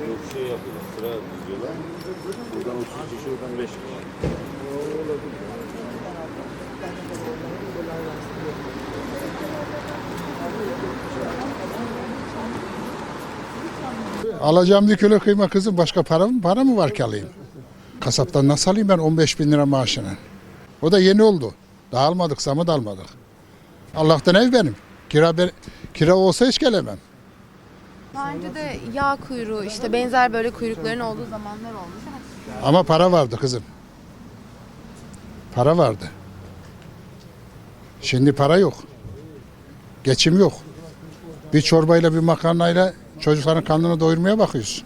Yok şey yapıyorlar, sıra diziyorlar. Buradan 30 kişi, oradan 5 kişi. Alacağım bir kilo kıyma kızım başka para mı, para mı var ki alayım? Kasaptan nasıl alayım ben 15 bin lira maaşını? O da yeni oldu. Daha almadık zamı da almadık. Allah'tan ev benim. Kira, ben, kira olsa hiç gelemem. Daha önce de yağ kuyruğu işte benzer böyle kuyrukların olduğu zamanlar olmuş ama para vardı kızım. Para vardı. Şimdi para yok. Geçim yok. Bir çorbayla bir makarnayla çocukların karnını doyurmaya bakıyoruz.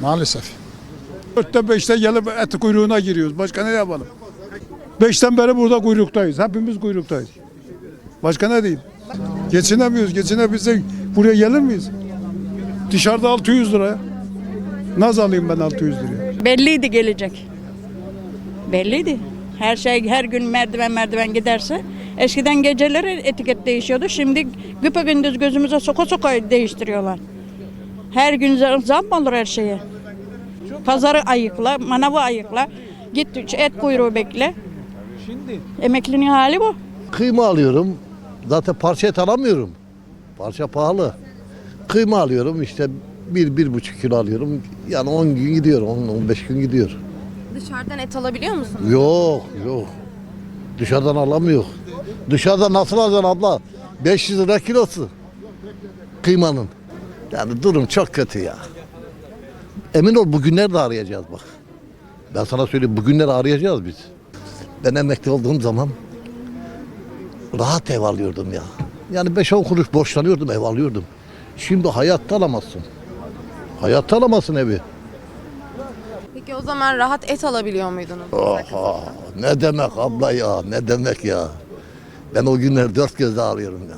Maalesef. Dörtte beşte gelip et kuyruğuna giriyoruz. Başka ne yapalım? Beşten beri burada kuyruktayız. Hepimiz kuyruktayız. Başka ne diyeyim? Geçinemiyoruz. Geçinebilsek buraya gelir miyiz? Dışarıda 600 lira. Nasıl alayım ben 600 liraya? Belliydi gelecek. Belliydi. Her şey her gün merdiven merdiven giderse. Eskiden geceleri etiket değişiyordu. Şimdi güpegündüz gözümüze soka soka değiştiriyorlar. Her gün zam olur her şeye? Pazarı ayıkla, manavı ayıkla. Git et kuyruğu bekle. Şimdi emeklinin hali bu. Kıyma alıyorum. Zaten parça et alamıyorum. Parça pahalı. Kıyma alıyorum işte bir, bir buçuk kilo alıyorum. Yani 10 gün gidiyor, 10, 15 gün gidiyor. dışarıdan et alabiliyor musunuz? Yok, yok. Dışarıdan alamıyor. Dışarıdan nasıl alacaksın abla? 500 lira kilosu. Kıymanın. Yani durum çok kötü ya. Emin ol bugünler de arayacağız bak. Ben sana söyleyeyim bugünleri arayacağız biz. Ben emekli olduğum zaman rahat ev alıyordum ya. Yani 5-10 kuruş borçlanıyordum ev alıyordum. Şimdi hayatta alamazsın. Hayatta alamazsın evi. Peki o zaman rahat et alabiliyor muydunuz? Oha, ne demek abla ya ne demek ya. Ben o günler dört gözle arıyorum ya.